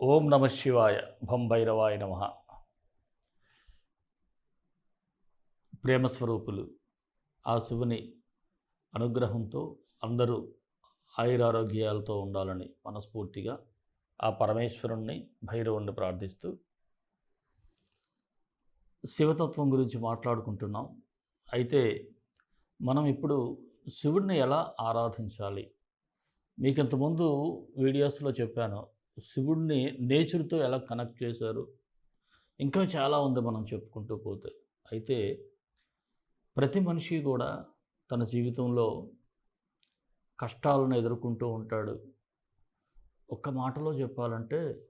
ఓం నమ శివాయ భం భైరవాయ నమ. ప్రేమస్వరూపులు ఆ శివుని అనుగ్రహంతో అందరూ ఆయురారోగ్యాలతో ఉండాలని మనస్ఫూర్తిగా ఆ పరమేశ్వరుణ్ణి భైరవుణ్ణి ప్రార్థిస్తూ శివతత్వం గురించి మాట్లాడుకుంటున్నాం. అయితే మనం ఇప్పుడు శివుడిని ఎలా ఆరాధించాలి? మీకు ఇంతకుముందు వీడియోస్లో చెప్పాను శివుడిని నేచర్తో ఎలా కనెక్ట్ చేశారు? ఇంకా చాలా ఉంది మనం చెప్పుకుంటూ పోతే. అయితే ప్రతి మనిషి కూడా తన జీవితంలో కష్టాలను ఎదుర్కొంటూ ఉంటాడు. ఒక్క మాటలో చెప్పాలంటే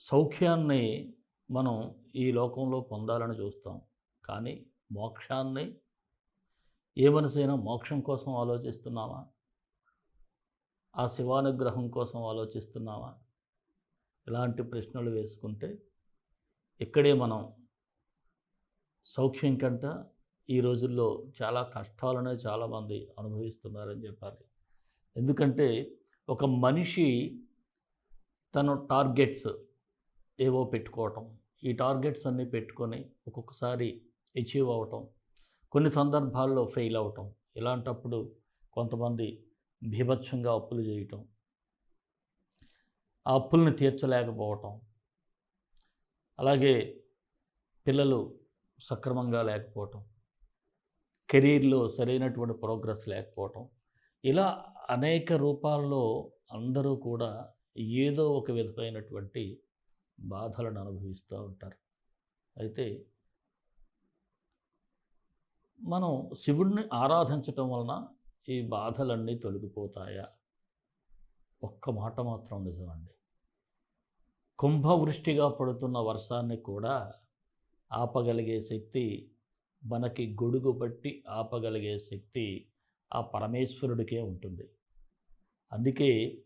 సౌఖ్యాన్ని మనం ఈ లోకంలో పొందాలని చూస్తాం. కానీ మోక్షాన్ని ఏ మనసైనా మోక్షం కోసం ఆలోచిస్తున్నామా? ఆ శివానుగ్రహం కోసం ఆలోచిస్తున్నామా ఇలాంటి ప్రశ్నలు వేసుకుంటే ఇక్కడే మనం సౌఖ్యం కంట ఈ రోజుల్లో చాలా కష్టాలనే చాలామంది అనుభవిస్తున్నారని చెప్పాలి. ఎందుకంటే ఒక మనిషి తన టార్గెట్స్ ఏవో పెట్టుకోవటం ఈ టార్గెట్స్ అన్నీ పెట్టుకొని ఒక్కొక్కసారి అచీవ్ అవటం కొన్ని సందర్భాల్లో ఫెయిల్ అవటం ఇలాంటప్పుడు కొంతమంది భీభత్సంగా అప్పులు చేయటం ఆ అప్పులను తీర్చలేకపోవటం అలాగే పిల్లలు సక్రమంగా లేకపోవటం కెరీర్లో సరైనటువంటి ప్రోగ్రెస్ లేకపోవటం ఇలా అనేక రూపాల్లో అందరూ కూడా ఏదో ఒక విధమైనటువంటి బాధలను అనుభవిస్తూ ఉంటారు. అయితే మనం శివుడిని ఆరాధించటం వలన ఈ బాధలన్నీ తొలగిపోతాయా? ఒక్క మాట మాత్రం నిజమండి. కుంభవృష్టిగా పడుతున్న వర్షాన్ని కూడా ఆపగలిగే శక్తి మనకి గొడుగు పట్టి ఆపగలిగే శక్తి ఆ పరమేశ్వరుడికే ఉంటుంది. అందుకే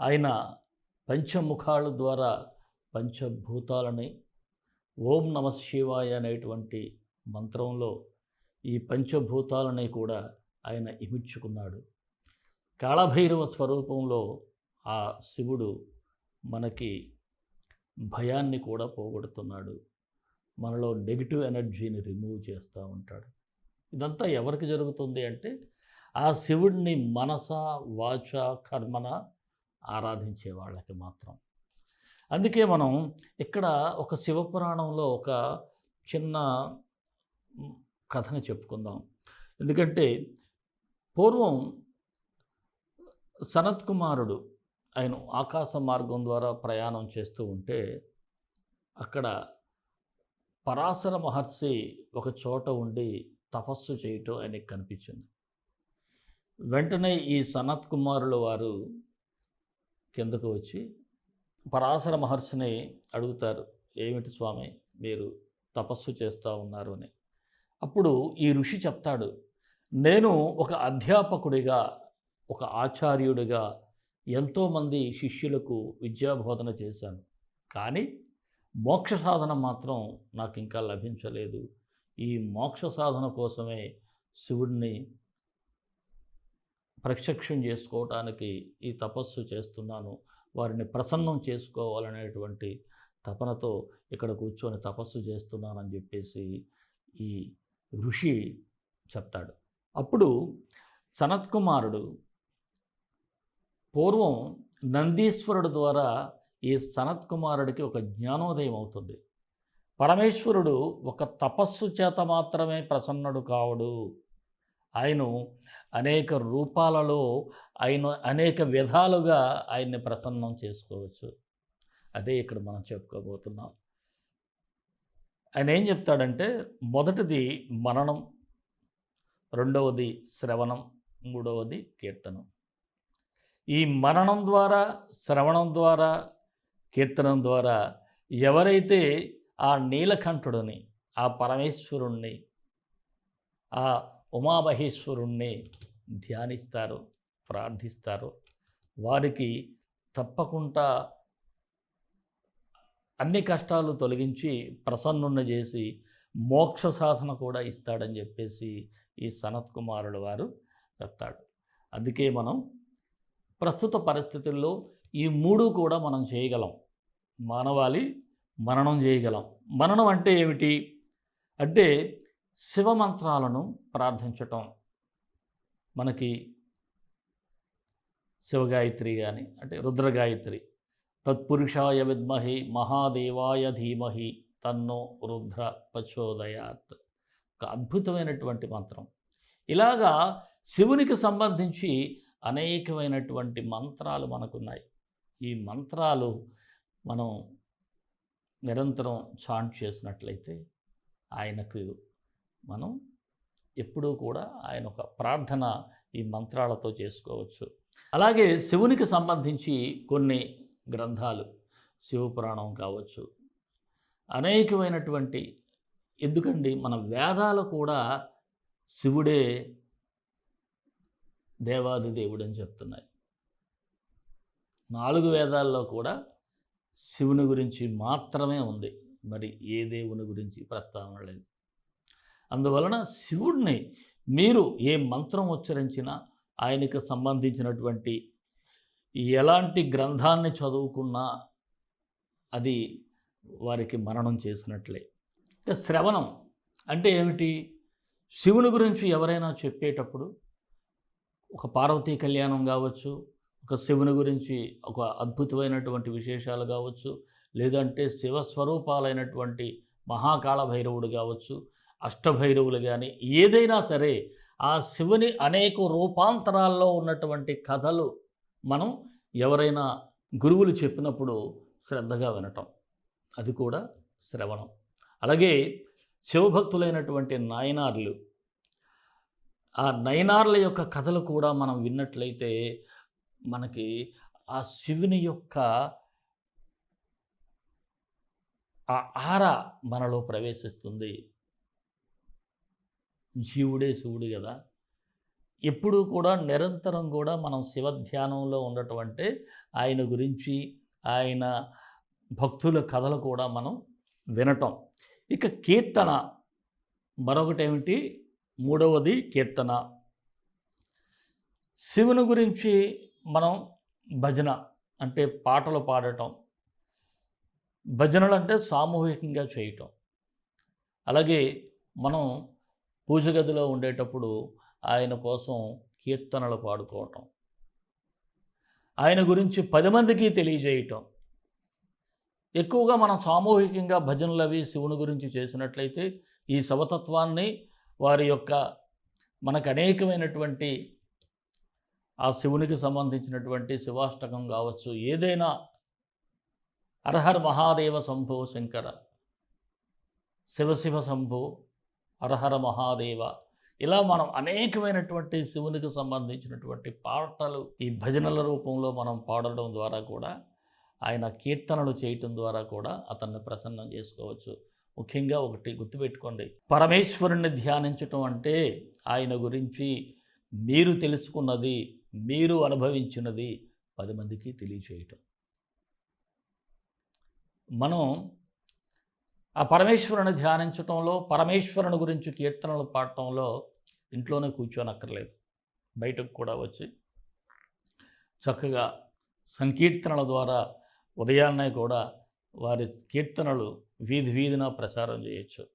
ఆయన పంచముఖాల ద్వారా పంచభూతాలని ఓం నమ శివాయ అనేటువంటి మంత్రంలో ఈ పంచభూతాలని కూడా ఆయన ఇమిడ్చుకున్నాడు. కాళభైరవ స్వరూపంలో ఆ శివుడు మనకి భయాన్ని కూడా పోగొడుతున్నాడు. మనలో నెగిటివ్ ఎనర్జీని రిమూవ్ చేస్తూ ఉంటాడు. ఇదంతా ఎవరికి జరుగుతుంది అంటే ఆ శివుడిని మనస వాచ కర్మన ఆరాధించే వాళ్ళకి మాత్రం. అందుకే మనం ఇక్కడ ఒక శివపురాణంలో ఒక చిన్న కథని చెప్పుకుందాం. ఎందుకంటే పూర్వం సనత్ కుమారుడు ఆయన ఆకాశ మార్గం ద్వారా ప్రయాణం చేస్తూ ఉంటే అక్కడ పరాశర మహర్షి ఒక చోట ఉండి తపస్సు చేయటం ఆయనకి కనిపించింది. వెంటనే ఈ సనత్ కుమారుల వారు కిందకు వచ్చి పరాశర మహర్షిని అడుగుతారు ఏమిటి స్వామి మీరు తపస్సు చేస్తూ ఉన్నారు అని. అప్పుడు ఈ ఋషి చెప్తాడు నేను ఒక అధ్యాపకుడిగా ఒక ఆచార్యుడిగా ఎంతోమంది శిష్యులకు విద్యాబోధన చేశాను. కానీ మోక్ష సాధన మాత్రం నాకు ఇంకా లభించలేదు. ఈ మోక్ష సాధన కోసమే శివుడిని ప్రత్యక్షం చేసుకోవటానికి ఈ తపస్సు చేస్తున్నాను. వారిని ప్రసన్నం చేసుకోవాలనేటువంటి తపనతో ఇక్కడ కూర్చొని తపస్సు చేస్తున్నానని చెప్పేసి ఈ ఋషి చెప్తాడు. అప్పుడు సనత్ కుమారుడు పూర్వం నందీశ్వరుడు ద్వారా ఈ సనత్ కుమారుడికి ఒక జ్ఞానోదయం అవుతుంది. పరమేశ్వరుడు ఒక తపస్సు చేత మాత్రమే ప్రసన్నుడు కావడు. ఆయన అనేక రూపాలలో ఆయన అనేక విధాలుగా ఆయన్ని ప్రసన్నం చేసుకోవచ్చు. అదే ఇక్కడ మనం చెప్పుకోబోతున్నాం. ఆయన ఏం చెప్తాడంటే మొదటిది మరణం రెండవది శ్రవణం మూడవది కీర్తనం. ఈ మరణం ద్వారా శ్రవణం ద్వారా కీర్తనం ద్వారా ఎవరైతే ఆ నీలకంఠుడిని ఆ పరమేశ్వరుణ్ణి ఆ ఉమామహేశ్వరుణ్ణి ధ్యానిస్తారు ప్రార్థిస్తారో వారికి తప్పకుండా అన్ని కష్టాలు తొలగించి ప్రసన్నున్న చేసి మోక్ష సాధన కూడా ఇస్తాడని చెప్పేసి ఈ సనత్ కుమారుల వారు చెప్తాడు. అందుకే మనం ప్రస్తుత పరిస్థితుల్లో ఈ మూడు కూడా మనం చేయగలం. మానవాళి మననం చేయగలం. మననం అంటే ఏమిటి? అంటే శివమంత్రాలను ప్రార్థించటం. మనకి శివగాయత్రి కానీ అంటే రుద్రగాయత్రి తత్పురుషాయ విద్మహి మహాదేవాయ ధీమహి తన్నో రుద్ర ప్రచోదయాత్. ఒక అద్భుతమైనటువంటి మంత్రం. ఇలాగా శివునికి సంబంధించి అనేకమైనటువంటి మంత్రాలు మనకున్నాయి. ఈ మంత్రాలు మనం నిరంతరం చాంట్ చేసినట్లయితే ఆయనకు మనం ఎప్పుడూ కూడా ఆయన ఒక ప్రార్థన ఈ మంత్రాలతో చేసుకోవచ్చు. అలాగే శివునికి సంబంధించి కొన్ని గ్రంథాలు శివపురాణం కావచ్చు అనేకమైనటువంటి ఎందుకండి మన వేదాలు కూడా శివుడే దేవాది దేవుడు అని చెప్తున్నాయి. నాలుగు వేదాల్లో కూడా శివుని గురించి మాత్రమే ఉంది. మరి ఏ దేవుని గురించి ప్రస్తావన లేదు. అందువలన శివుడిని మీరు ఏ మంత్రం ఉచ్చరించినా ఆయనకు సంబంధించినటువంటి ఎలాంటి గ్రంథాన్ని చదువుకున్నా అది వారికి మరణం చేసినట్లే. ఇక శ్రవణం అంటే ఏమిటి? శివుని గురించి ఎవరైనా చెప్పేటప్పుడు ఒక పార్వతీ కళ్యాణం కావచ్చు ఒక శివుని గురించి ఒక అద్భుతమైనటువంటి విశేషాలు కావచ్చు లేదంటే శివస్వరూపాలైనటువంటి మహాకాళ భైరవుడు కావచ్చు అష్టభైరవులు కానీ ఏదైనా సరే ఆ శివుని అనేక రూపాంతరాల్లో ఉన్నటువంటి కథలు మనం ఎవరైనా గురువులు చెప్పినప్పుడు శ్రద్ధగా వినటం. అది కూడా శ్రవణం. అలాగే శివభక్తులైనటువంటి నాయనార్లు ఆ నయనార్ల యొక్క కథలు కూడా మనం విన్నట్లయితే మనకి ఆ శివుని యొక్క ఆ ఆర మనలో ప్రవేశిస్తుంది. శివుడే శివుడు కదా. ఎప్పుడూ కూడా నిరంతరం కూడా మనం శివ ధ్యానంలో ఉండటం అంటే ఆయన గురించి ఆయన భక్తుల కథలు కూడా మనం వినటం. ఇక కీర్తన మరొకటి ఏమిటి మూడవది కీర్తన. శివుని గురించి మనం భజన అంటే పాటలు పాడటం. భజనలు అంటే సామూహికంగా చేయటం. అలాగే మనం పూజ గదిలో ఉండేటప్పుడు ఆయన కోసం కీర్తనలు పాడుకోవటం. ఆయన గురించి పది మందికి తెలియజేయటం. ఎక్కువగా మనం సామూహికంగా భజనలు అవి శివుని గురించి చేసినట్లయితే ఈ శవతత్వాన్ని వారి యొక్క మనకు అనేకమైనటువంటి ఆ శివునికి సంబంధించినటువంటి శివాష్టకం కావచ్చు ఏదైనా అర్హర్ మహాదేవ శంభో శంకర శివశివ శంభో అర్హర మహాదేవ. ఇలా మనం అనేకమైనటువంటి శివునికి సంబంధించినటువంటి పాటలు ఈ భజనల రూపంలో మనం పాడడం ద్వారా కూడా ఆయన కీర్తనలు చేయటం ద్వారా కూడా అతన్ని ప్రసన్నం చేసుకోవచ్చు. ముఖ్యంగా ఒకటి గుర్తుపెట్టుకోండి. పరమేశ్వరుణ్ణి ధ్యానించటం అంటే ఆయన గురించి మీరు తెలుసుకున్నది మీరు అనుభవించినది పది మందికి తెలియచేయటం. మనం ఆ పరమేశ్వరుని ధ్యానించటంలో పరమేశ్వరుని గురించి కీర్తనలు పాడటంలో ఇంట్లోనే కూర్చోనక్కర్లేదు బయటకు కూడా వచ్చి చక్కగా సంకీర్తనల ద్వారా ఉదయాన్నే కూడా వారి కీర్తనలు వీధి వీధిన ప్రచారం చేయొచ్చు.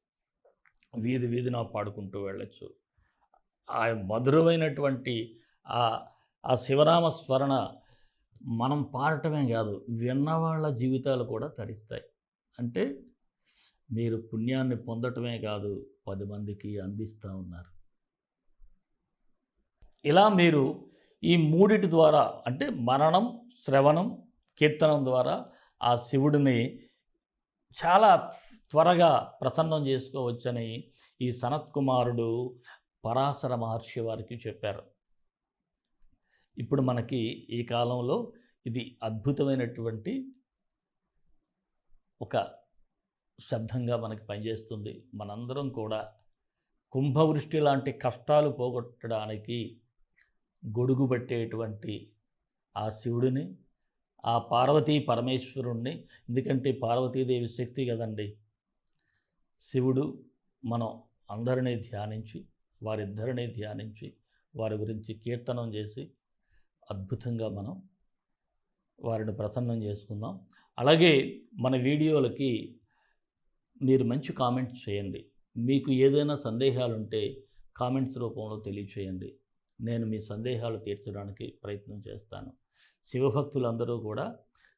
వీధి వీధిన పాడుకుంటూ వెళ్ళచ్చు. ఆ మధురమైనటువంటి ఆ ఆ శివనామ స్మరణ మనం పాడటమే కాదు విన్నవాళ్ళ జీవితాలు కూడా తరిస్తాయి. అంటే మీరు పుణ్యాన్ని పొందటమే కాదు పది మందికి అందిస్తూ ఉన్నారు. ఇలా మీరు ఈ మూడిటి ద్వారా అంటే మరణం శ్రవణం కీర్తనం ద్వారా ఆ శివుడిని చాలా త్వరగా ప్రసన్నం చేసుకోవచ్చని ఈ సనత్ కుమారుడు పరాశర మహర్షి వారికి చెప్పారు. ఇప్పుడు మనకి ఈ కాలంలో ఇది అద్భుతమైనటువంటి ఒక శబ్దంగా మనకి పనిచేస్తుంది. మనందరం కూడా కుంభవృష్టి లాంటి కష్టాలు పోగొట్టడానికి గొడుగు పట్టేటువంటి ఆ శివుడిని ఆ పార్వతీ పరమేశ్వరుణ్ణి. ఎందుకంటే పార్వతీదేవి శక్తి కదండి. శివుడు మనం అందరినీ ధ్యానించి వారిద్దరినీ ధ్యానించి వారి గురించి కీర్తనం చేసి అద్భుతంగా మనం వారిని ప్రసన్నం చేసుకుందాం. అలాగే మన వీడియోలకి మీరు మంచి కామెంట్స్ చేయండి. మీకు ఏదైనా సందేహాలు ఉంటే కామెంట్స్ రూపంలో తెలియచేయండి. నేను మీ సందేహాలు తీర్చడానికి ప్రయత్నం చేస్తాను. శివభక్తులందరూ కూడా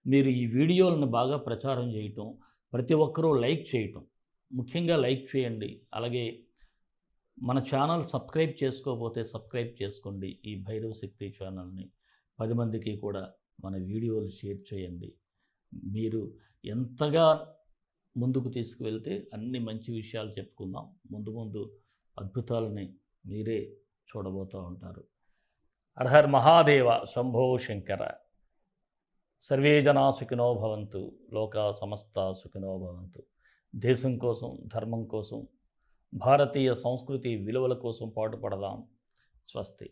మీరు ఈ వీడియోలను బాగా ప్రచారం చేయటం ప్రతి ఒక్కరూ లైక్ చేయటం ముఖ్యంగా లైక్ చేయండి. అలాగే మన ఛానల్ సబ్స్క్రైబ్ చేసుకోకపోతే సబ్స్క్రైబ్ చేసుకోండి. ఈ భైరవ శక్తి ఛానల్ని పది మందికి కూడా మన వీడియోలు షేర్ చేయండి. మీరు ఎంతగా ముందుకు తీసుకువెళ్తే అన్ని మంచి విషయాలు చెప్పుకుందాం. ముందు ముందు అద్భుతాలని మీరే చూడబోతూ ఉంటారు. అర్హర్ మహాదేవ శంభో శంకర. సర్వే జనా సుఖినో భవంతు లోక సమస్త సుఖినో భవంతు. దేశం కోసం ధర్మం కోసం భారతీయ సంస్కృతి విలువల కోసం పాటుపడదాం. స్వస్తి.